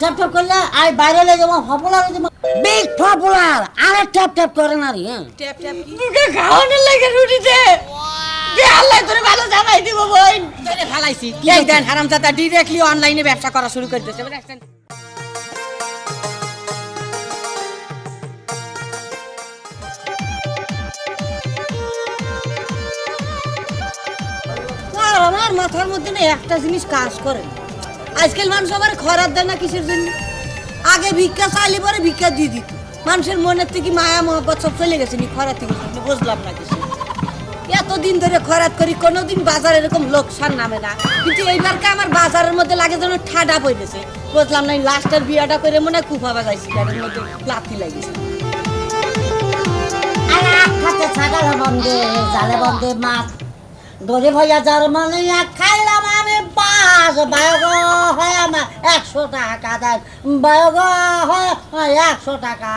Tap tap করলে I বাইরে লে যাব পপুলার হয়ে যাব। বিগ পপুলার আরে ট্যাপ ট্যাপ করে না রে হ্যাঁ। Tap tap. খাওয়ানোর লাগে রুটিতে। আল্লাহ তোরে ভালো জামাই দিব বোন তোরে ফালাইছি। এই দেন হারামজাদা ডিরেক্টলি অনলাইনে ব্যবসা করা শুরু করে দিয়েছে আর আমার মাথার মধ্যে না একটা জিনিস কাজ করে। না। আজকাল মানুষ আবার খরার দেয় না কিসের জন্য? আগে ভিক্ষা চাইলে পরে ভিক্ষা দিয়ে দিত। মানুষের মনের থেকে মায়া মহব্বত সব চলে গেছে নি খরা থেকে। বুঝলাম না কিছু। এতদিন ধরে খরাত করি, কোনোদিন বাজার এরকম লোকসান নামে না। কিন্তু এইবারকে আমার বাজারের মধ্যে লাগে যেন ঠাডা পড়েছে। বুঝলাম না লাস্টের বিয়াটা করে মনে হয় কুফা বাজাইছি, গাড়ির মধ্যে লাথি লাগিয়েছে। ছাগল বন্ধে জালে বন্ধে মাছ। ধরে ভয়া যার মানে খাইলাম আমার একশো টাকা একশো টাকা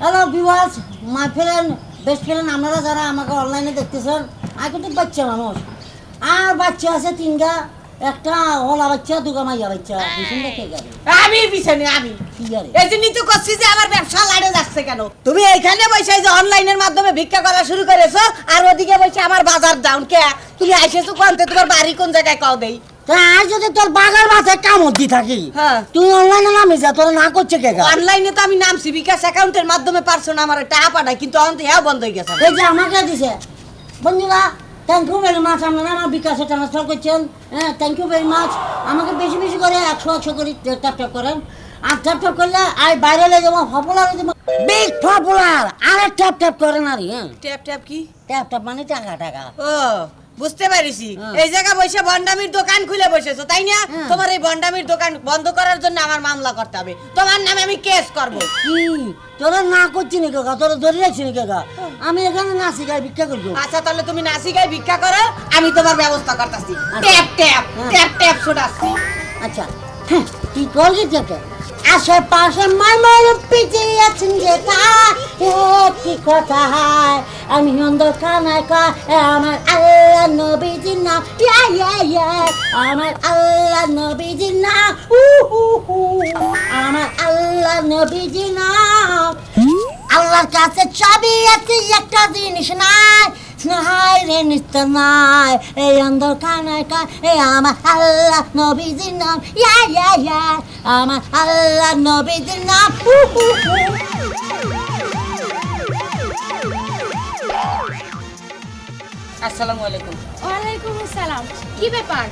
হ্যালো বেস্ট যারা আমাকে অনলাইনে দেখতেছেন আমি কিন্তু বাচ্চা মানুষ, আর বাচ্চা আছে তিনটা। একটা ওলা বাচ্চা দুগা মাইয়া বাচ্চা ভীষণ দেখে গেল। আমি পিছনে আমি। এই জন্যই তো করছি যে আমার ব্যবসা লাড়ে যাচ্ছে কেন? তুমি এইখানে বসে যে অনলাইনের মাধ্যমে ভিক্ষা করা শুরু করেছ আর ওদিকে বসে আমার বাজার ডাউন কে? তুমি আইসেছো কোনতে? তোমার বাড়ি কোন জায়গায় কাও দেই? আর যদি তোর বাগার মাথায় কামড় দি থাকি হ্যাঁ। তুই অনলাইনে নামিস যা তোর না করছে কে অনলাইনে তো আমি নামছি বিকাশ অ্যাকাউন্টের মাধ্যমে পারছ না আমার টাকা পাঠাই কিন্তু অন্ত হ্যাঁ বন্ধ হয়ে গেছে। এই যে আমাকে দিছে। বন্ধুরা থ্যাংক ইউ ভেরি মাছ আপনারা আমার বিকাশে ট্রান্সফার করছেন। হ্যাঁ থ্যাংক ইউ ভেরি মাছ আমাকে বেশি বেশি করে একশো একশো করে ট্যাপ ট্যাপ করেন। আর ট্যাপ ট্যাপ করলে আর বাইরে লেগে যাব পপুলার হয়ে বিগ পপুলার আর ট্যাপ ট্যাপ করেন আর হ্যাঁ। ট্যাপ ট্যাপ কি? ট্যাপ ট্যাপ মানে টাকা টাকা। ও। বুঝতে পারিছি হ্যাঁ। এই জায়গা বসে বন্ডামির দোকান খুলে বসেছো তাই না? হ্যাঁ। তোমার এই বন্ডামির দোকান বন্ধ করার জন্য আমার মামলা করতে হবে। তোমার নামে আমি কেস করব। কি? তোরা না করছি নি কাকা তোরা ধরে রাখছি নি কাকা আমি এখানে ভিক্ষা করব। আচ্ছা তাহলে তুমি নাসি গায়ে ভিক্ষা করো আমি তোমার ব্যবস্থা করতেছি। আচ্ছা। ট্যাপ ট্যাপ হ্যাঁ। ট্যাপ ট্যাপ শোনাচ্ছি। আচ্ছা তুই করবি আশেপাশে পিছিয়ে আছেন যেটা কি কথা হয়? আমি অন্ধকানায় কা আমার আল্লাহ নবীজির নাম। ইয়া ইয়া ইয়া। আমার আল্লাহ নবীজির নাম। হু হু হু। আমার আল্লাহ নবীজির নাম। আল্লাহর কাছে চাবি আছে, একটা জিনিস নাই। নাই রে নিত্য নাই এই অন্ধকানায় কা এই আমার আল্লাহ নবীজির নাম। ইয়া ইয়া ইয়া। আমার আল্লাহ নবীজির নাম। হু হু হু। আসসালামু আলাইকুম। ওয়ালাইকুম আসসালাম। কি ব্যাপার?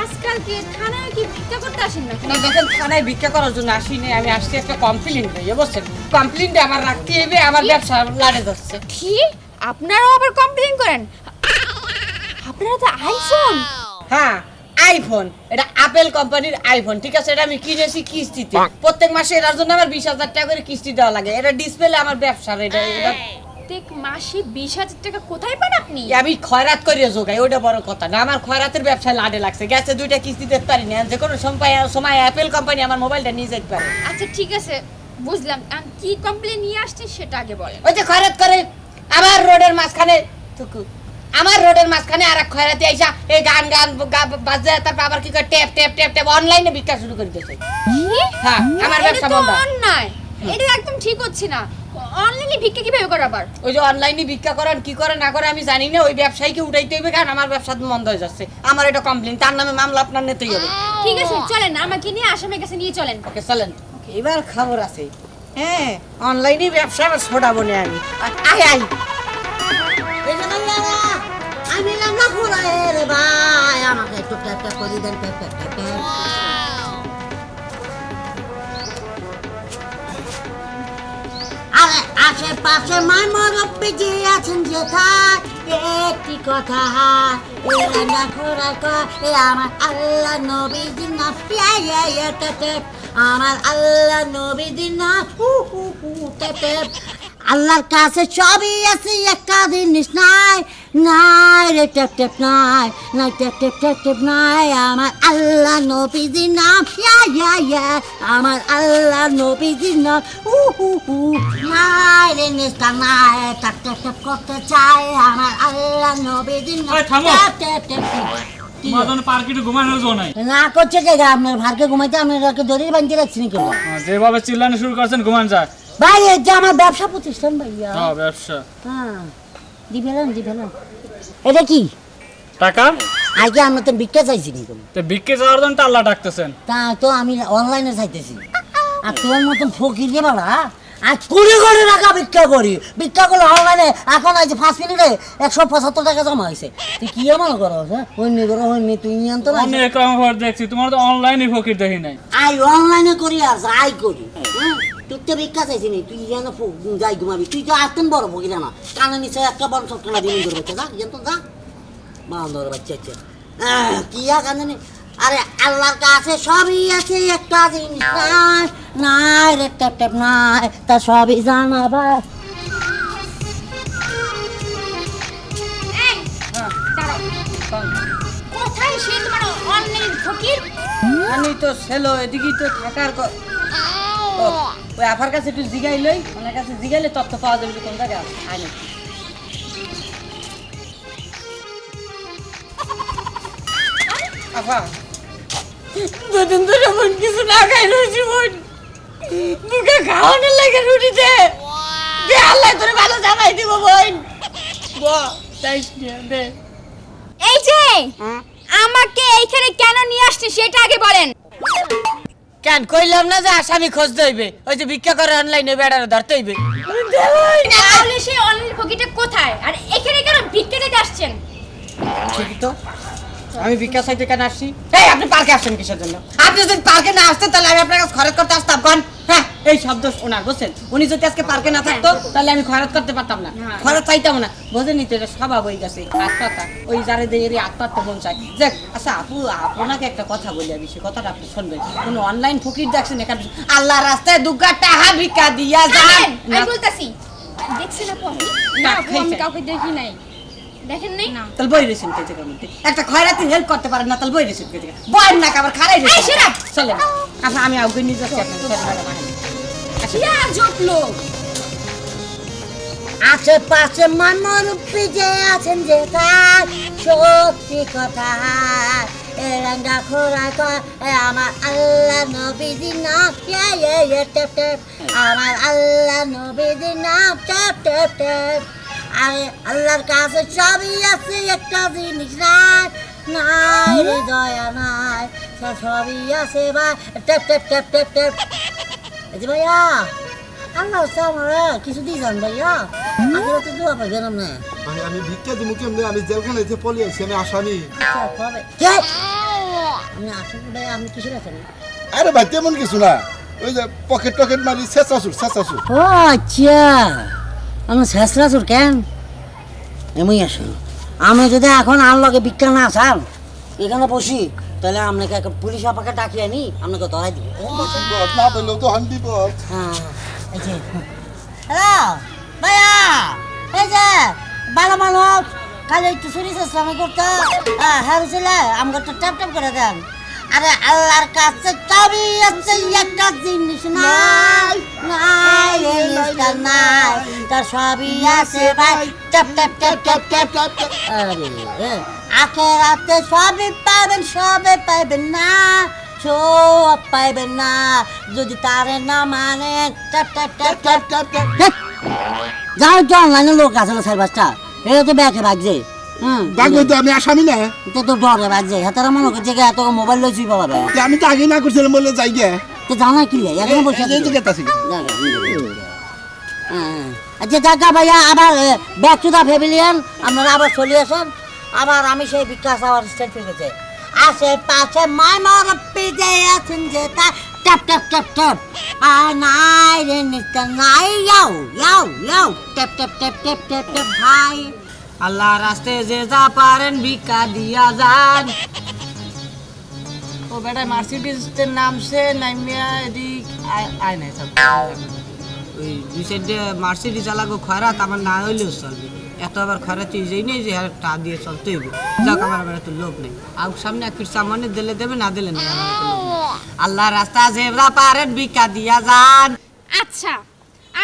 আজকাল কি থানায় কি ভিক্ষা করতে আসেন নাকি? না দেখেন থানায় ভিক্ষা করার জন্য আসিনি আমি আসছি একটা কমপ্লেন দিয়ে বুঝছেন? কমপ্লেনটা আমার রাখতে হবে আমার ব্যবসা লাড়ে যাচ্ছে কি? আপনারাও আবার কমপ্লেন করেন? আপনারা তো আইফোন হ্যাঁ আইফোন এটা আপেল কোম্পানির আইফোন ঠিক আছে? এটা আমি কিনেছি কিস্তিতে। প্রত্যেক মাসে এটার জন্য আমার বিশ হাজার টাকা করে কিস্তি দেওয়া লাগে। এটা ডিসপ্লে আমার ব্যবসার এটা এটা প্রত্যেক মাসে বিশ হাজার টাকা কোথায় পান আপনি? আমি খয়রাত করে যোগাই ওটা বড় কথা। না আমার খয়রাতের ব্যবসায় লাডে লাগছে। গেছে দুইটা কিস্তি দিতে পারি না। যে কোনো সময় সময় অ্যাপেল কোম্পানি আমার মোবাইলটা নিয়ে যেতে পারে। আচ্ছা ঠিক আছে। বুঝলাম। আর কি কমপ্লেন নিয়ে আসছেন সেটা আগে বলেন। ওই যে খয়রাত করে আমার রোডের মাঝখানে টুকু। আমার রোডের মাঝখানে আর এক খয়রাতি আইসা এই গান গান বাজে তারপর আবার কি করে ট্যাপ ট্যাপ ট্যাপ ট্যাপ অনলাইনে বিক্রি শুরু করে দিয়েছে। হ্যাঁ, আমার ব্যবসা বন্ধ। অন্যায়। এটা একদম ঠিক হচ্ছে না। অনলাইনে ভিক্ষা কীভাবে করে আবার? ওই যে অনলাইনে ভিক্ষা করেন কি করে না করে আমি জানি না ওই ব্যবসায়ীকে উঠাইতে হবে কারণ আমার ব্যবসা বন্ধ হয়ে যাচ্ছে। আমার এটা কমপ্লেন তার নামে মামলা আপনার নিতেই হবে। ঠিক আছে চলেন আমাকে নিয়ে আসামের কাছে নিয়ে চলেন। ওকে চলেন। এবার খবর আছে। হ্যাঁ অনলাইনে ব্যবসা ছোটাবো না আমি। আয় আয়। আমি রে ভাই আমাকে একটু ট্যাপ করে দেন ট্যাপ ট্যাপ আরে আশেপাশে মাই মুরব্বী যে আছেন যেথায় একটি কথা হয়। এই রান্না এ আমার আল্লাহ ট্যাপ ট্যাপ আমার আল্লাহ নবীজির নাম হু হু হু আল্লাহর কাছে সবই আছে একটা জিনিস নাই। নাই রে ট্যাপ ট্যাপ নাই নাই ট্যাপ ট্যাপ ট্যাপ ট্যাপ নাই আমার আল্লাহ নবীজির নাম ইয়া ইয়া ইয়া আমার আল্লাহ নবীজির নাম হু হু হু নাই রে নেস্তা নাই ট্যাপ ট্যাপ ট্যাপ করতে চাই আমার আল্লাহ নবীজির নাম না করছে কে আপনার ভারকে ঘুমাইতে আপনার দড়ির বাঁধতে রাখছি নাকি? হ্যাঁ, যেভাবে চিল্লানো শুরু করছেন ঘুমান যায় ভাই এই যে আমার ব্যবসা প্রতিষ্ঠান ভাইয়া। হ্যাঁ ব্যবসা। হ্যাঁ। দি ফেলেন দি ফেলেন এটা কি? টাকা? আগে আমরা তো ভিক্ষা চাইছি নি কোনো। তো ভিক্ষে জন্য টাল্লা ডাকতেছেন। তা তো আমি অনলাইনে চাইতেছি। আর তোমার মতন ফকির যে বাড়া আজ কুড়ি কোটি টাকা ভিক্ষা করি। ভিক্ষা করলে অনলাইনে এখন আজ পাঁচ মিনিটে একশো পঁচাত্তর টাকা জমা হয়েছে। তুই কি করো হ্যাঁ? হইনি করো হইনি তুই নিয়ন্ত না দেখছি তোমার তো অনলাইনে ফকির দেখি নাই। আই অনলাইনে করি আর যাই করি। তুই তো ভিক্ষা চাইছি নি তুই যেন যাই ঘুমাবি তুই তো আসতেন বড় ফকির না কানে নিচে একটা বড় সব টাকা দিন করবে যা যেন যা বান্দর বাচ্চা আচ্ছা কি আর কানে আরে আল্লাহর কাছে সবই আছে একটা জিনিস নাই নাই রে ট্যাপ ট্যাপ নাই তা সবই জানা ভাই কোথায় সে তোমার অনলাইন ফকির? আমি তো ছেলো এদিকেই তো থাকার ওই আফার কাছে একটু জিগাই লই ওনার কাছে জিগাইলে তথ্য পাওয়া যাবে যে কোন জায়গায় আছে। আয় না। আফা। দুদিন ধরে মন কিছু না খাই রয়েছি মন মুখে খাওয়ানোর লাগে রুটিতে দে। আল্লাহ তোরে ভালো জামাই দিব বোন। এই যে আমাকে এইখানে কেন নিয়ে আসছে সেটা আগে বলেন। কেন? কইলাম না যে আসামি খোঁজ দইবে ওই যে ভিক্ষা করে অনলাইনে বেড়ার ধরতে হইবে। তাহলে সেই অনলাইন ফকিটা কোথায়? আর এখানে কেন ভিক্ষা দিতে আসছেন? ঠিকই তো। আমি ভিক্ষা চাইতে কেন আসছি? এই আপনি পার্কে আসছেন কিসের জন্য? আপনি যদি পার্কে না আসতেন তাহলে আমি আপনার কাছে খরচ করতে আসতাম। কোন? হ্যাঁ এই শব্দ ওনার বুঝছেন? উনি যদি আজকে পার্কে না থাকতো তাহলে আমি খরচ করতে পারতাম না। খরচ চাইতাম না। বোঝেনি তো এটা স্বভাব হয়ে গেছে। আত্মাতা ওই যারে দিয়ে আত্মাত্মা মন চাই দেখ আচ্ছা আপু আপনাকে একটা কথা বলি আমি সে কথাটা আপনি শুনবেন। কোন অনলাইন ফকির দেখছেন এখানে? আল্লাহ রাস্তায় দুগা টাহা ভিক্ষা দিয়া যান। বলতাছি দেখছেন আপু আপনি? না আপু আমি কাউকে দেখি নাই। দেখেন নাই তাহলে বই রেছেন কে জায়গার মধ্যে একটা খয়রাতি হেল্প করতে পারেন না তাহলে বই রেছেন কে জায়গা বই না আবার খারাই রেছেন shut up! আচ্ছা আমি নিয়ে যাচ্ছি ম্যাডাম আশেপাশে মনোরূপী যে আছেন যে তার সত্যি কথা এরাঙ্গা খোরা আমার আল্লাহ নবীজি নাম ইয়ে ইয়ে ইয়ে টেপ টেপ। আমার আল্লাহ নবীজি নাম টেপ টেপ টেপ। আরে আল্লাহর কাছে সবই আছে একটা জিনিস নাই নাই রে দয়া নাই সবই আছে ভাই। Tap tap tap tap tap. এই যে ভাইয়া আল্লাহ কিছু দিয়ে যান ভাইয়া। আগে তো দোয়া পাই না ভাই আমি ভিক্ষা কেমনে? আমি জেলখানে যে পলি আছি আমি আসামি। আচ্ছা, কে? আমি আসুন ভাই কিসের আছেন আরে ভাই তেমন কিছু না। ওই যে পকেট টকেট মারি শেষাসুর শেষাসুর ও আচ্ছা। আমি শেষরা কেন? এমনি আসুন আমি যদি এখন আনলকে বিজ্ঞান না আসান এখানে বসি তাহলে আপনাকে একটা পুলিশ আপাকে ডাকিয়ে আনি আপনাকে ধরাই দিব। না বললেও তো হান বিপদ হ্যাঁ এই যে। হ্যালো ভাইয়া এই যে ভালো মানুষ খালি একটু চুরি চেষ্টা করতো হ্যাঁ হ্যাঁ বুঝলে? আমাকে একটু ট্যাপ ট্যাপ করে দেন। আরে আল্লাহর কাছে চাবি আছে একটা জিনিস নাই নাই জিনিসটা নাই, তার সবই আছে ভাই। Tap tap tap tap tap আরে আখেরাতে সবই পাবেন সবে পাইবেন না, সব পাইবেন না। যদি তারে না মানে tap tap tap tap tap tap. যাও তো অনলাইনে লোক আছে না পাঁচটা এটা তো ব্যাকে হুম ডাকবে তো আমি আসামি না। তো ডরে বাজছে হাতারা মনে করছে এত মোবাইল লইছি বাবা আমি তো আগে না করছিলাম বলে যাই গে। তো জানা কি লাই এখন বসে এই যে গেতাছি। আচ্ছা দাদা ভাইয়া আবার ব্যাক টু দা ফ্যামিলিয়ান আপনারা আবার চলে আসেন। আবার আমি সেই বিকাশ আবার স্টেট ফেলেছে আশেপাশে মামার পিজে আছেন যে তা। ট্যাপ ট্যাপ ট্যাপ ট্যাপ আর নাই রে নিস্তা নাই ইয়াও ইয়াও ইয়াও। Tap tap tap tap tap tap ভাই। আল্লাহ রাস্তায় যে যা পারেন ভিক্ষা দিয়া যান। ও বেটা মার্সিডিজ নামছে নামিয়া এদিক আয়- নাই সব। ওই দুই সাইডে মার্সিডিজ চালাগো খয়রাত, আমার না হইলেও চলবে। এত আবার খয়রাত যাই নেই যে হ্যাঁ টা দিয়ে চলতে হইব। যাক, আমার আবার এত লোক নেই। আর সামনে এক সামনে দিলে দেবে, না দিলে আমার নেই। আল্লাহ রাস্তা যে যা পারেন ভিক্ষা দিয়া যান। আচ্ছা।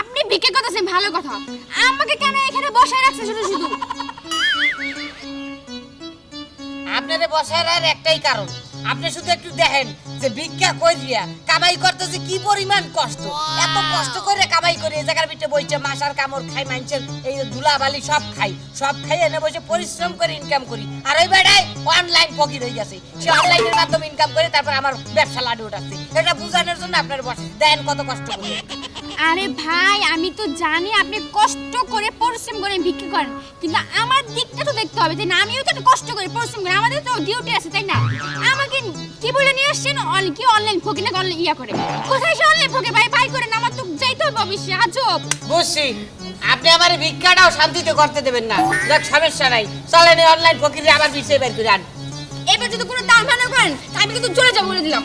আপনি ভিক্ষা করতেছেন, ভালো কথা। আমাকে কেন এখানে বসায় রাখছেন শুধু শুধু? আপনারে বসার আর একটাই কারণ। আপনি শুধু একটু দেখেন যে ভিক্ষা কই দিয়া, কামাই করতেছে কি পরিমাণ কষ্ট। এত কষ্ট করে কামাই করে এই জায়গার ভিতরে বইছে মাসার কামড় খাই মানুষের এই যে ধুলা বালি সব খাই সব খাই এনে বসে পরিশ্রম করে ইনকাম করি। আর ওই বেড়ায় অনলাইন ফকির হয়ে গেছে। সে অনলাইনের মাধ্যমে ইনকাম করে তারপর আমার ব্যবসা লাডু উঠাচ্ছে। এটা বোঝানোর জন্য আপনার বসে দেন কত কষ্ট করে। আরে ভাই আমি তো জানি আপনি কষ্ট করে পরিশ্রম করে ভিক্ষা করেন কিন্তু আমার দিকটা তো দেখতে হবে যে না? আমিও তো কষ্ট করে পরিশ্রম করি আমাদের তো ডিউটি আছে তাই না? আমাকে কি বলে নিয়ে আসছেন? অন কি অনলাইন ফকি না অনলাইন ইয়া করে? কোথায় সে অনলাইন ফকে ভাই ভাই করে না আমার তো যাইতে হবে অবশ্যই আজব। বুঝছি। আপনি আমার ভিক্ষাটাও শান্তিতে করতে দেবেন না। দেখ সমস্যা নাই। চলেন অনলাইন ফকিরে আবার বিষয় বের করে আন। এবার যদি কোনো দাম ভালো করেন আমি কিন্তু চলে যাব বলে দিলাম।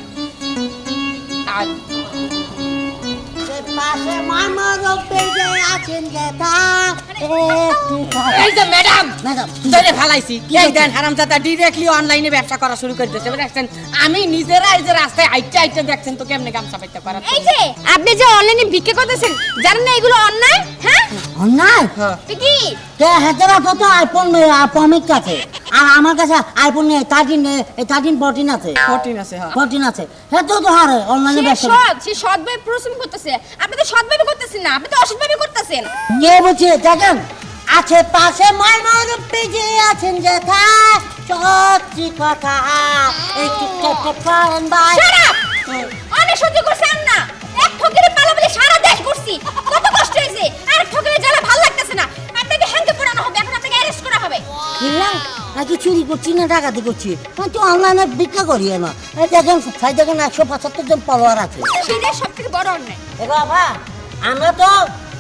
পাশে মামার পেটে আছেন যে তা এই যে ম্যাডাম ম্যাডাম ফালাইছি। এই দেন হারামজাদা ডিরেক্টলি অনলাইনে ব্যবসা করা শুরু করে দিয়েছে দেখছেন আমি নিজেরা এই যে রাস্তায় হাইটে হাইটে দেখছেন তো কেমনে গামছা পাইতে পারা এই যে আপনি যে অনলাইনে ভিক্ষা করতেছেন জানেন না এগুলো অন্যায়? হ্যাঁ? অন্যায়? তো কি? তে হাতের হাতে তো আইফোন পমিক আছে আর আমার কাছে আইফোন নেই থার্টিন থার্টিন ফোরটিন আছে। কঠিন আছে হ্যাঁ। ফোরটিন আছে। হ্যাঁ তো তো হারে অনলাইনে ব্যবসা সৎ সে সৎভাবে পরিশ্রম করতেছে। আপনি তো সৎভাবে করতেছেন না আপনি তো অসৎভাবে করতেছেন। কে বলছে দেখেন আছে পাশে মামার পেটে আছেন যেটা সত্যি কথা একটু কেটে করেন ভাই! অনেক সহ্য করছেন না। এক ঠকের পালাবলে সারা দেশ ঘুরছি। কত কষ্ট হয়েছে। আর ঠকের জ্বালা ভালো লাগতেছে না। আপনাকে হ্যান্ডে পড়ানো হবে এখন আপনাকে অ্যারেস্ট করা হবে। কিনলাম নাকি চুরি করছি না ডাকাতি করছি। আমি তো অনলাইনে ভিক্ষা করি না। এই দেখেন সাই দেখেন একশো পঁচাত্তর জন ফলোয়ার আছে। সেটাই সব থেকে বড় অন্যায়। এ বাবা আমরা তো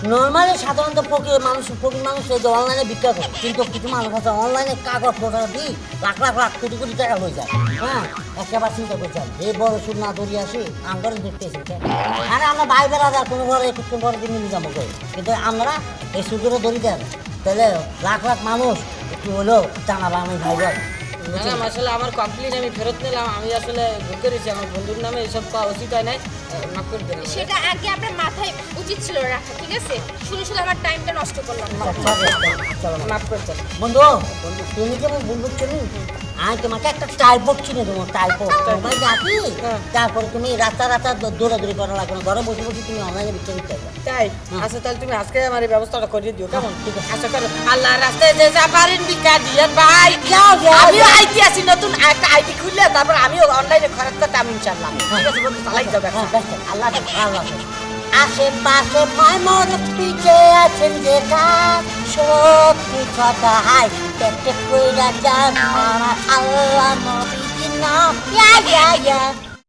নর্মালি সাধারণত ফকির মানুষ ফকির মানুষ এই যে অনলাইনে বিক্রি করে, কিন্তু কিছু মানুষ আছে অনলাইনে কাগজ পয়সা দিই লাখ লাখ লাখ কোটি কোটি টাকা হয়ে যায়। হ্যাঁ একবার চিন্তা করছেন এই বড় সুদ না ধরিয়ে আসি, আমরা দেখতে এসেছে আরে আমরা ভাই বেড়াদার, কোনো ঘরে একটু ঘরে দিন মিলে যাব কিন্তু আমরা এই সুদরে ধরি দেন। তাহলে লাখ লাখ মানুষ একটু হলেও টানা আমি ভাই ম্যাডাম আসলে আমার কমপ্লেন আমি ফেরত নিলাম। আমি আসলে ভুল করেছি আমার বন্ধুর নামে এসব পাওয়া উচিত হয় নাই। সেটা আগে আপনার মাথায় উচিত ছিল রাখা ঠিক আছে শুনে শুধু আমার টাইমটা নষ্ট করলাম মাফ করে দেবেন বন্ধু বন্ধু তুমি কেমন বন্ধু চিনি আমি তোমাকে একটা টাইপট কিনে দেবো টাইপট তোমার জাতি? তারপরে তুমি রাস্তা রাস্তা দৌড়াদৌড়ি করা লাগবে না। ঘরে বসে বসে তুমি অনলাইনে বিক্রি করতে পারবে। তাই? আচ্ছা তাহলে তুমি আজকে আমার এই ব্যবস্থাটা করে দিও কেমন? ঠিক আছে। আচ্ছা করো আল্লাহ রাস্তায় যে যা পারেন বিকা দিয়েন ভাই। যাও, যাও, আমিও যাও। আইটি আছি নতুন একটা আইটি খুললে তারপর আমিও অনলাইনে খরচ করতে আমি ইনশাল্লাহ ঠিক আছে বন্ধু চালাই যাবে হ্যাঁ আল্লাহ আল্লাহ। আশেপাশে মামর পিছে আছেন যেটা সত্যি কথা হাই পেটে কইরা যান আমার আল্লাহ নবীর নাম ইয়া ইয়া ইয়া